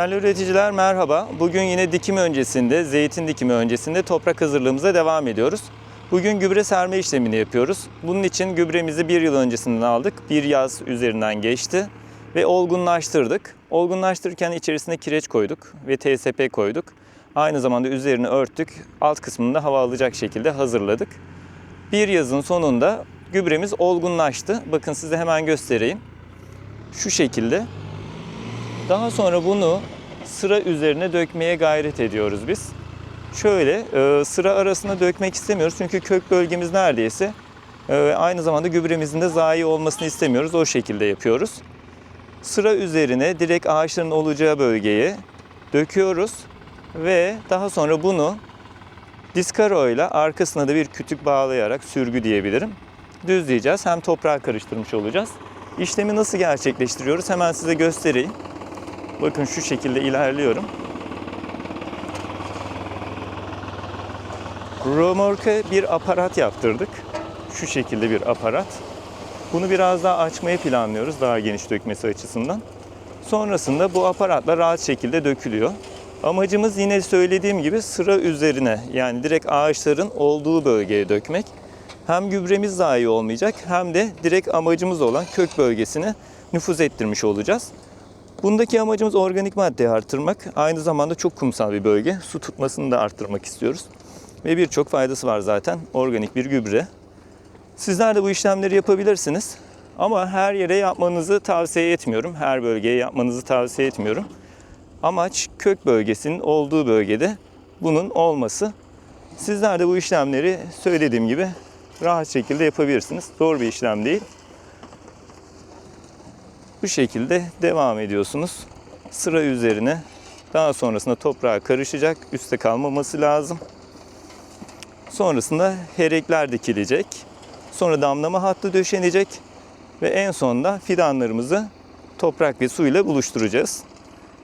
Değerli üreticiler merhaba. Bugün yine dikim öncesinde, zeytin dikimi öncesinde toprak hazırlığımıza devam ediyoruz. Bugün gübre serme işlemini yapıyoruz. Bunun için gübremizi bir yıl öncesinden aldık. Bir yaz üzerinden geçti ve olgunlaştırdık. Olgunlaştırırken içerisine kireç koyduk ve TSP koyduk. Aynı zamanda üzerini örttük. Alt kısmını da hava alacak şekilde hazırladık. Bir yazın sonunda gübremiz olgunlaştı. Bakın size hemen göstereyim. Şu şekilde daha sonra bunu sıra üzerine dökmeye gayret ediyoruz biz. Şöyle e, sıra arasına dökmek istemiyoruz çünkü kök bölgemiz neredeyse e, aynı zamanda gübremizin de zayi olmasını istemiyoruz. O şekilde yapıyoruz. Sıra üzerine direkt ağaçların olacağı bölgeye döküyoruz ve daha sonra bunu diskaro ile arkasına da bir kütük bağlayarak sürgü diyebilirim. Düzleyeceğiz. Hem toprağı karıştırmış olacağız. İşlemi nasıl gerçekleştiriyoruz hemen size göstereyim. Bakın şu şekilde ilerliyorum. Römorka bir aparat yaptırdık. Şu şekilde bir aparat. Bunu biraz daha açmayı planlıyoruz daha geniş dökmesi açısından. Sonrasında bu aparatla rahat şekilde dökülüyor. Amacımız yine söylediğim gibi sıra üzerine yani direkt ağaçların olduğu bölgeye dökmek. Hem gübremiz zayi olmayacak hem de direkt amacımız olan kök bölgesine nüfuz ettirmiş olacağız. Bundaki amacımız organik maddeyi artırmak. Aynı zamanda çok kumsal bir bölge. Su tutmasını da arttırmak istiyoruz. Ve birçok faydası var zaten organik bir gübre. Sizler de bu işlemleri yapabilirsiniz. Ama her yere yapmanızı tavsiye etmiyorum. Her bölgeye yapmanızı tavsiye etmiyorum. Amaç kök bölgesinin olduğu bölgede bunun olması. Sizler de bu işlemleri söylediğim gibi rahat şekilde yapabilirsiniz. Zor bir işlem değil. Bu şekilde devam ediyorsunuz. Sıra üzerine daha sonrasında toprağa karışacak. Üste kalmaması lazım. Sonrasında herekler dikilecek. Sonra damlama hattı döşenecek. Ve en sonunda fidanlarımızı toprak ve suyla buluşturacağız.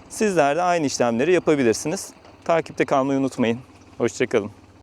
Sizler de aynı işlemleri yapabilirsiniz. Takipte kalmayı unutmayın. Hoşçakalın.